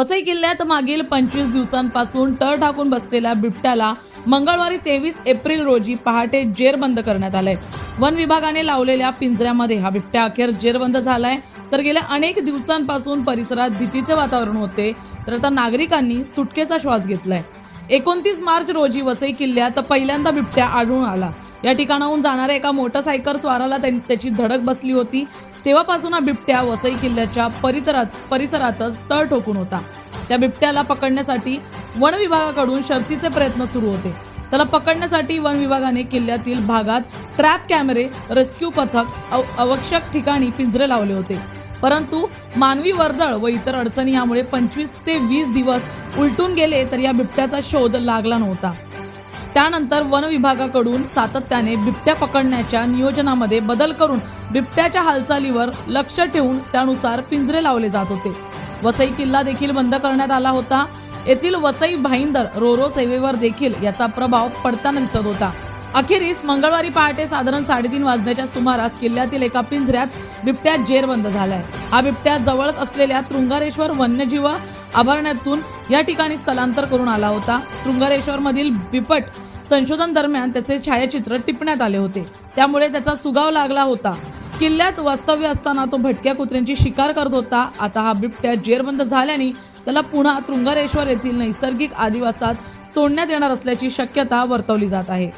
वसई किल्ल्यात मागील पंचवीस दिवसांपासून तळ टाकून बसलेल्या बिबट्याला मंगळवारी तेवीस एप्रिल रोजी पहाटे जेरबंद करण्यात आलंय. वन विभागाने लावलेल्या पिंजऱ्यामध्ये हा बिबट्या अखेर जेरबंद झालाय. तर गेल्या अनेक दिवसांपासून परिसरात भीतीचे वातावरण होते. तर आता नागरिकांनी सुटकेचा श्वास घेतलाय. एकोणतीस मार्च रोजी वसई किल्ल्यात पहिल्यांदा बिबट्या आढळून आला. या ठिकाणाहून जाणाऱ्या एका मोटरसायकल स्वाराला त्याची धडक बसली होती. तेव्हापासून हा बिबट्या वसई किल्ल्याच्या परिसरात परिसरातच तळ ठोकून होता. त्या बिबट्याला पकडण्यासाठी वन विभागाकडून शर्तीचे प्रयत्न सुरू होते. त्याला पकडण्यासाठी वन विभागाने किल्ल्यातील भागात ट्रॅप कॅमेरे रेस्क्यू पथक अव- आवश्यक ठिकाणी पिंजरे लावले होते. परंतु मानवी वर्दळ व इतर अडचणी यामुळे पंचवीस ते वीस दिवस उलटून गेले तर या बिबट्याचा शोध लागला नव्हता. त्यानंतर वन विभागाकडून सातत्याने बिबट्या पकडण्याच्या नियोजनामध्ये बदल करून बिबट्याच्या हालचालीवर लक्ष ठेवून त्यानुसार पिंजरे लावले जात होते. वसई किल्ला देखील बंद करण्यात आला होता. येथील वसई भाईंदर रोरो सेवेवर देखील याचा प्रभाव पडताना दिसत होता. अखेरीस मंगळवारी पहाटे साधारण साडेतीन वाजण्याच्या सुमारास किल्ल्यातील एका पिंजऱ्यात बिबट्या जेरबंद झालाय. हा बिबट्या जवळच असलेल्या तृंगारेश्वर वन्यजीव अभयारण्यातून या ठिकाणी स्थलांतर करून आला होता. तृंगारेश्वर मधील बिपट संशोधन दरम्यान त्याचे छायाचित्र टिपण्यात आले होते. त्यामुळे त्याचा सुगाव लागला होता. किल्ल्यात वास्तव्य असताना तो भटक्या कुत्र्यांची शिकार करत होता. आता हा बिबट्या जेरबंद झाल्याने त्याला पुन्हा तृंगारेश्वर येथील नैसर्गिक आदिवासात सोडण्यात येणार असल्याची शक्यता वर्तवली जात आहे.